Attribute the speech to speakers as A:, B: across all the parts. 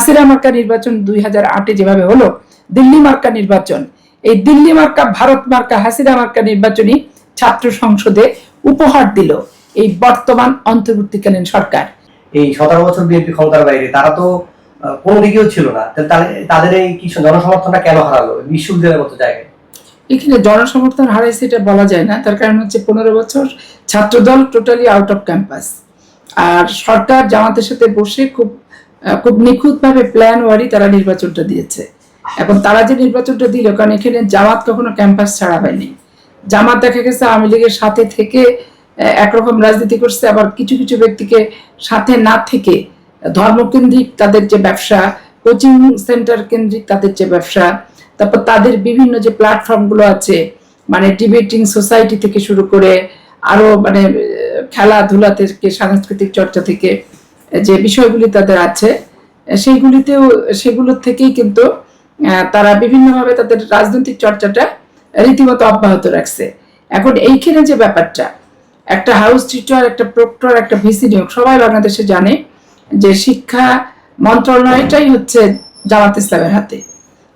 A: হাসিনা মার্কা নির্বাচন দুই হাজার আটে যেভাবে হলো দিল্লি মার্কা নির্বাচন। এই দিল্লি মার্কা ভারত মার্কা হাসিনা মার্কা নির্বাচনী ছাত্র সংসদে উপহার দিল এই বর্তমান অন্তর্বর্তীকালীন সরকার।
B: এই সতেরো বছর বিএনপি ক্ষমতার বাইরে তারা তো কোনো দিকেও ছিল না। তাদের- এই কি জনসমর্থনটা কেন হারালো? বিশ্ববিদ্যালয়ের মতো জায়গায়।
A: এখানে জনসমর্থন হারাইছে এটা বলা যায় না। তার কারণ হচ্ছে পনেরো বছর Chhatradal totally out of campus আর সরকার জামাতের সাথে বসে খুব খুব নিখুঁতভাবে প্ল্যান ওয়ারি তারা নির্বাচনটা দিয়েছে। এখন তারা যে নির্বাচনটা দিল, কারণ এখানে জামাত কখনো ক্যাম্পাস ছাড়া হয়নি। জামাত দেখা গেছে আওয়ামী লীগের সাথে থেকে একরকম রাজনীতি করছে, আবার কিছু কিছু ব্যক্তিকে সাথে না থেকে ধর্মকেন্দ্রিক তাদের যে ব্যবসা কোচিং সেন্টার কেন্দ্রিক তাদের যে ব্যবসা, তারপর তাদের বিভিন্ন যে প্ল্যাটফর্মগুলো আছে মানে ডিবেটিং সোসাইটি থেকে শুরু করে, আরও মানে খেলাধুলা থেকে সাংস্কৃতিক চর্চা থেকে যে বিষয়গুলি তাদের আছে, সেইগুলিতেও, সেগুলোর থেকেই কিন্তু তারা বিভিন্নভাবে তাদের রাজনৈতিক চর্চাটা রীতিমতো অব্যাহত রাখছে। এখন এইখানে যে ব্যাপারটা, একটা হাউস টিচার একটা প্রক্টর একটা ভিসি নিয়োগ, সবাই বাংলাদেশে জানে যে শিক্ষা মন্ত্রণালয়টাই হচ্ছে জামাত ইসলামের হাতে।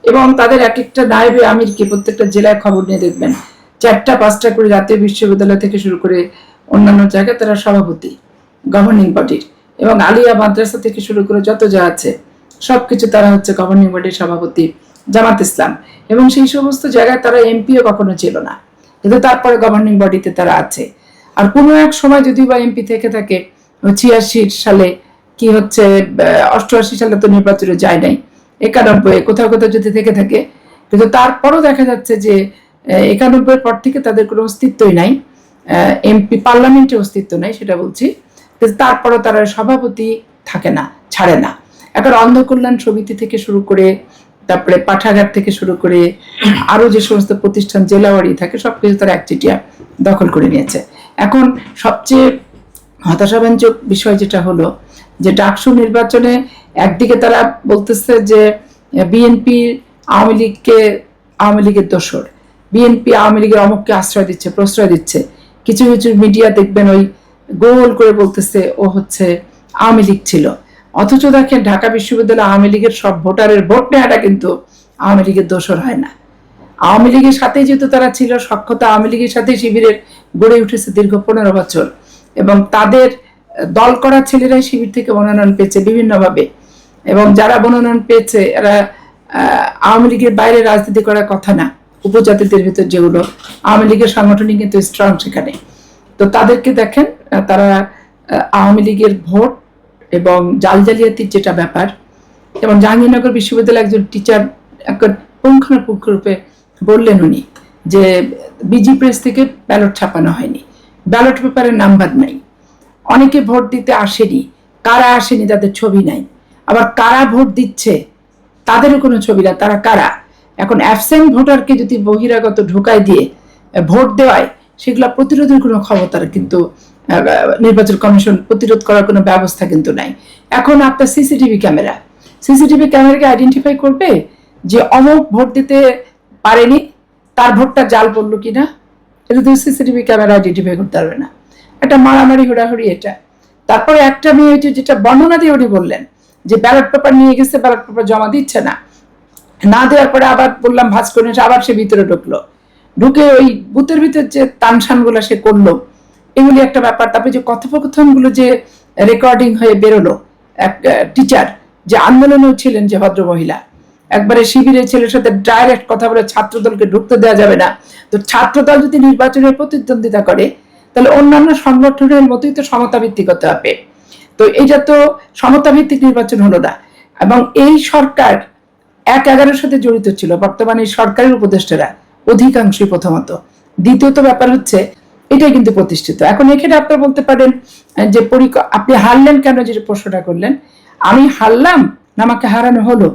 A: এবং তাদের এক একটা নায়েবে আমিরকে প্রত্যেকটা জেলায় খবর নিয়ে দেখবেন। চারটা, পাঁচটা করে জাতীয় বিশ্ববিদ্যালয় থেকে শুরু করে অন্যান্য জায়গায় তারা সভাপতি গভর্নিং বডির এবং আলিয়া মাদ্রাসা থেকে শুরু করে যত যা আছে, সবকিছু তারা হচ্ছে গভর্নিং বডির সভাপতি জামাত ইসলাম। এবং সেই সমস্ত জায়গায় তারা এমপিও কখনো ছিল না। কিন্তু তারপরে গভর্নিং বডিতে তারা আছে। আর কোনো এক সময় যদি বা এমপি থেকে থাকে ছিয়াশি সালে কি হচ্ছে অষ্টআশি সালে তো নির্বাচনে যায় নাই, একানব্বই, কোথাও কোথাও যদি থেকে থাকে। কিন্তু তারপরও দেখা যাচ্ছে যে একানব্বই পর থেকে তাদের কোনো অস্তিত্বই নাই। এমপি পার্লামেন্টের অস্তিত্ব নাই, সেটা বলছি। তারপরও তারা সভাপতি থাকে না, ছাড়ে না। এখন অন্ধ কল্যাণ সমিতি থেকে শুরু করে, তারপরে পাঠাগার থেকে শুরু করে আরও যে সমস্ত প্রতিষ্ঠান, জেলাওয়ারি থাকে, সবকিছু তারা একচেটিয়া দখল করে নিয়েছে। এখন সবচেয়ে হতাশাব্যঞ্জক বিষয় যেটা হলো যে ডাকসু নির্বাচনে একদিকে তারা বলতেছে যে বিএনপি আওয়ামী লীগকে, আওয়ামী লীগের দোসর বিএনপি আওয়ামী লীগের অমুককে আশ্রয় দিচ্ছে, প্রশ্রয় দিচ্ছে। কিছু কিছু মিডিয়া দেখবেন ওই গোল করে বলতেছে, ও হচ্ছে আওয়ামী লীগ ছিল। অথচ দেখেন ঢাকা বিশ্ববিদ্যালয় আওয়ামী লীগের সব ভোটারের ভোট নেওয়াটা কিন্তু আওয়ামী লীগের দোসর হয় না। আওয়ামী লীগের সাথে যেহেতু তারা ছিল, সক্ষতা আওয়ামী লীগের সাথে শিবিরের গড়ে উঠেছে দীর্ঘ পনেরো বছর। এবং তাদের দল করা ছেলেরাই শিবির থেকে মনোনয়ন পেয়েছে বিভিন্নভাবে। এবং যারা মনোনয়ন পেয়েছে, এরা আওয়ামী লীগের বাইরে রাজনীতি করার কথা না। উপজাতিদের ভিতর যেগুলো, আওয়ামী লীগের সাংগঠনিক কিন্তু স্ট্রং সেখানে। তো তাদেরকে দেখেন তারা আওয়ামী লীগের ভোট এবং জাল জালিয়াতির যেটা ব্যাপার, যেমন জাহাঙ্গীরনগর বিশ্ববিদ্যালয়ের একজন টিচার পুঙ্খানুপুঙ্খ রূপে বললেন উনি যে বিজি প্রেস থেকে ব্যালট ছাপানো হয়নি। ব্যালট পেপারের নাম্বার নাই। অনেকে ভোট দিতে আসেনি। কারা আসেনি তাদের ছবি নাই। আবার কারা ভোট দিচ্ছে তাদেরও কোনো ছবি না, তারা কারা? এখন অ্যাবসেন্ট ভোটারকে যদি বহিরাগত ঢোকায় দিয়ে ভোট দেওয়ায় সেগুলো প্রতিরোধের কোনো ক্ষমতার কিন্তু নির্বাচন কমিশন প্রতিরোধ করার কোনো ব্যবস্থা কিন্তু নাই। এখন আপনার সিসিটিভি ক্যামেরা। সিসিটিভি ক্যামেরাকে আইডেন্টিফাই করবে যে অমুক ভোট দিতে পারেনি, তার ভোটটা জাল পড়ল কিনা, এটা তো সিসিটিভি ক্যামেরা আইডেন্টিফাই করতে পারবে না। একটা মারামারি, হুড়াহুড়ি এটা। তারপরে একটা মেয়ে যেটা বর্ণনা দিয়ে উনি বললেন যে ব্যালট পেপার নিয়ে গেছে ব্যালট পেপার জমা দিচ্ছে না। না দেওয়ার পরে আবার বললাম ভাজ করে আবার সে ভিতরে ঢুকলো। ঢুকে ওই বুথের ভিতর যে তানসানগুলো সে করল, এগুলি একটা ব্যাপার। তারপরে যে কথোপকথনগুলো যে রেকর্ডিং হয়ে বেরোলো, এক টিচার যে আন্দোলনেও ছিলেন যে ভদ্র মহিলা, একবারে শিবিরে ছেলের সাথে ডাইরেক্ট কথা বলে ছাত্রদলকে ঢুকতে দেওয়া যাবে না। তো ছাত্রদল যদি নির্বাচনের প্রতিদ্বন্দ্বিতা করে, তাহলে অন্যান্য সংগঠনের মতোই তো সমতা ভিত্তিক হতে হবে। তো এটা তো সমতা ভিত্তিক নির্বাচন হলো না। এবং এই সরকার এক এগারোর সাথে জড়িত ছিল, বর্তমানে সরকারের উপদেষ্টারা। অধিকাংশই প্রথমত। দ্বিতীয়ত ব্যাপার হচ্ছে, এটাই কিন্তু প্রতিষ্ঠিত। এখন এখানে আপনারা বলতে পারেন যে আপনি হারলেন কেন যে প্রশ্নটা করলেন? আমি হারলাম না আমাকে হারানো হলো?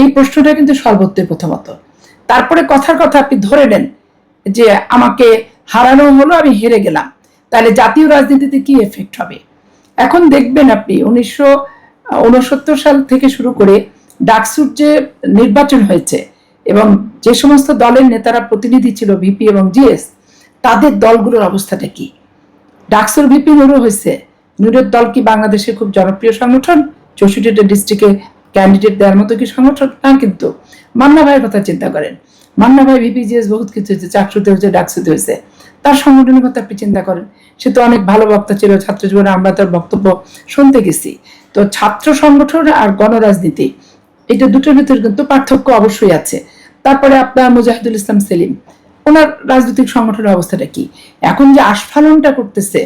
A: এই প্রশ্নটা কিন্তু সর্বত্রই প্রথমত। তারপরে কথার কথা আপনি ধরে নেন যে আমাকে হারানো হলো, আমি হেরে গেলাম। তাহলে জাতীয় রাজনীতিতে কি এফেক্ট হবে? এখন দেখবেন আপনি, উনিশশো উনসত্তর সাল থেকে শুরু করে ডাকসুর যে নির্বাচন হয়েছে এবং যে সমস্ত দলের নেতারা প্রতিনিধি ছিল ভিপি এবং জিএস তাদের দলগুলোর অবস্থাটা কি? ডাকসুর ভিপি নুরও হয়েছে নুরের দল কি বাংলাদেশে খুব জনপ্রিয় সংগঠন? চৌষট্টিটা ডিস্ট্রিক্টে ক্যান্ডিডেট দেওয়ার মতো কি সংগঠন? না, কিন্তু মান্না ভাইয়ের কথা চিন্তা করেন। মান্না ভাই ভিপিজিএস বহুত কিছু হয়েছে, চাকরিতে হয়েছে, ডাকসুতে হয়েছে। তার সংগঠনের কথা আপনি চিন্তা করেন। সে তো অনেক ভালো বক্তা ছিল, ছাত্র জীবনে আমরা তার বক্তব্য শুনতে গেছি। তো ছাত্র সংগঠন আর গণরাজনীতি, এটা দুটোর ভিতরে কিন্তু পার্থক্য অবশ্যই আছে। তারপরে আপনার মুজাহিদুল ইসলাম সেলিম। ওনার রাজনৈতিক সংগঠনের অবস্থাটা কি? এখন যে আস্ফালনটা করতেছে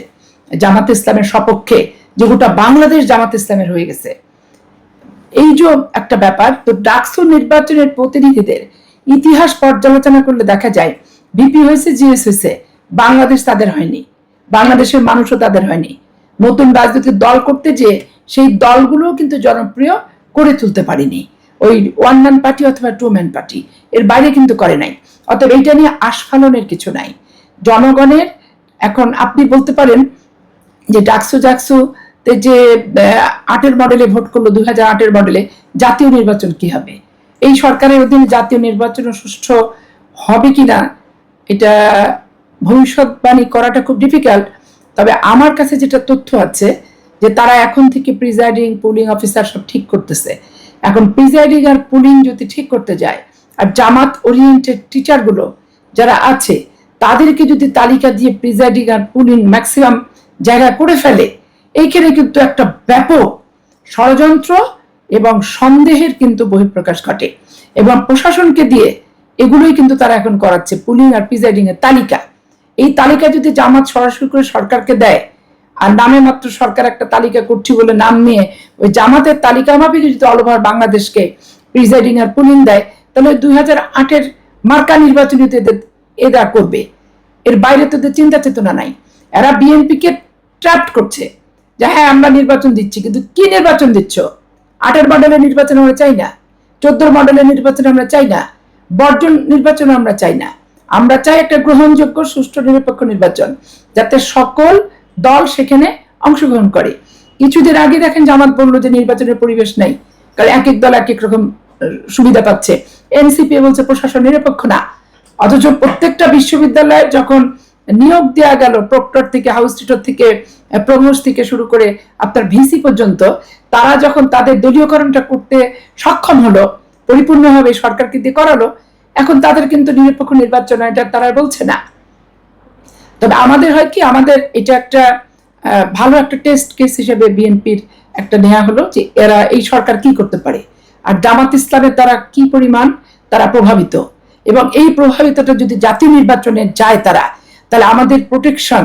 A: জামাত ইসলামের সপক্ষে, যে গোটা বাংলাদেশ জামাত ইসলামের হয়ে গেছে, এই যে একটা ব্যাপার, তো ডাকসু নির্বাচনের প্রতিনিধিদের ইতিহাস পর্যালোচনা করলে দেখা যায়, বিপি হয়েছে, জিএস হয়েছে, বাংলাদেশ তাদের হয়নি, বাংলাদেশের মানুষও তাদের হয়নি। নতুন রাজনৈতিক দল করতে যে সেই দলগুলোও কিন্তু জনপ্রিয় করে তুলতে পারেনি। ওই ওয়ান ম্যান পার্টি অথবা টু ম্যান পার্টি এর বাইরে কিন্তু করে নাই। অতএব এইটা নিয়ে আস্ফালনের কিছু নাই। জনগণের, এখন আপনি বলতে পারেন যে ডাকসু জাকসু যে আটের মডেলে ভোট করল, দুই হাজার আটের মডেলে জাতীয় নির্বাচন কি হবে? এই সরকারের অধীনে জাতীয় নির্বাচন সুষ্ঠু হবে কিনা এটা ভবিষ্যৎবাণী করাটা খুব ডিফিকাল্ট তবে আমার কাছে যেটা তথ্য আছে যে তারা এখন থেকে প্রিজাইডিং পুলিং অফিসার সব ঠিক করতেছে। এখন প্রিজাইডিং আর পুলিং যদি ঠিক করতে যায়, আর জামাত ওরিয়েন্টেড টিচারগুলো যারা আছে, তাদেরকে যদি তালিকা দিয়ে প্রিজাইডিং আর পুলিং ম্যাক্সিমাম জায়গা করে ফেলে, এইখানে কিন্তু একটা ব্যাপক ষড়যন্ত্র এবং সন্দেহের কিন্তু বহিঃপ্রকাশ ঘটে। এবং প্রশাসনকে দিয়ে এগুলোই কিন্তু তারা এখন করাচ্ছে পুলিং আর প্রিজাইডিং এর তালিকা। এই তালিকা যদি জামাত সরাসরি করে সরকারকে দেয় আর নামে মাত্র সরকার একটা তালিকা করছি বলে নাম নিয়ে ওই জামাতের তালিকা মাফিক যদি অল ওভার বাংলাদেশকে প্রিজাইডিং আর পুলিং দেয়, তাহলে দুই হাজার আটের মার্কা নির্বাচনীতে এরা করবে। এর বাইরে তোদের চিন্তা চেতনা নাই। এরা বিএনপিকে ট্র্যাপ করছে যে হ্যাঁ আমরা নির্বাচন দিচ্ছি, কিন্তু কি নির্বাচন দিচ্ছ? আটের মডেলের নির্বাচন আমরা চাই না, চোদ্দোর মডেলের নির্বাচন আমরা চাই না, বর্জন নির্বাচন আমরা চাই না। আমরা চাই একটা গ্রহণযোগ্য, সুষ্ঠু, নিরপেক্ষ নির্বাচন, যাতে সকল দল সেখানে অংশগ্রহণ করে। কিছুদিন আগে দেখেন জামাত বলল যে নির্বাচনের পরিবেশ নাই। কারণ এক এক দল এক এক রকম সুবিধা পাচ্ছে। এনসিপি বলছে প্রশাসন নিরপেক্ষ না। অথচ প্রত্যেকটা বিশ্ববিদ্যালয়ে যখন নিয়োগ দেওয়া গেল, প্রক্টর থেকে, হাউস টিটর থেকে প্রমোস থেকে শুরু করে আপনার ভিসি পর্যন্ত, তারা যখন তাদের দলীয়করণটা করতে সক্ষম হলো, পরিপূর্ণভাবে সরকারকে দিয়ে করালো, এখন তাদের কিন্তু নিরপেক্ষ নির্বাচন এটা তারা বলছে না। তবে আমাদের হয় কি, আমাদের এটা একটা ভালো একটা টেস্ট কেস হিসেবে বিএনপির একটা নেওয়া হলো যে এরা এই সরকার কি করতে পারে। আর জামাত ইসলামের দ্বারা কি পরিমাণ তারা প্রভাবিত? এবং এই প্রভাবিতটা যদি জাতীয় নির্বাচনে যায় তারা, তাহলে আমাদের প্রোটেকশন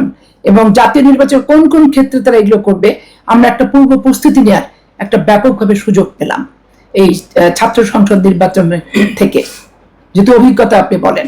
A: এবং জাতীয় নির্বাচন কোন কোন ক্ষেত্রে তারা এগুলো করবে, আমরা একটা পূর্ব প্রস্তুতি নেওয়ার একটা ব্যাপকভাবে সুযোগ পেলাম এই ছাত্র সংসদ নির্বাচনের থেকে। যেহেতু অভিজ্ঞতা আপনি বলেন।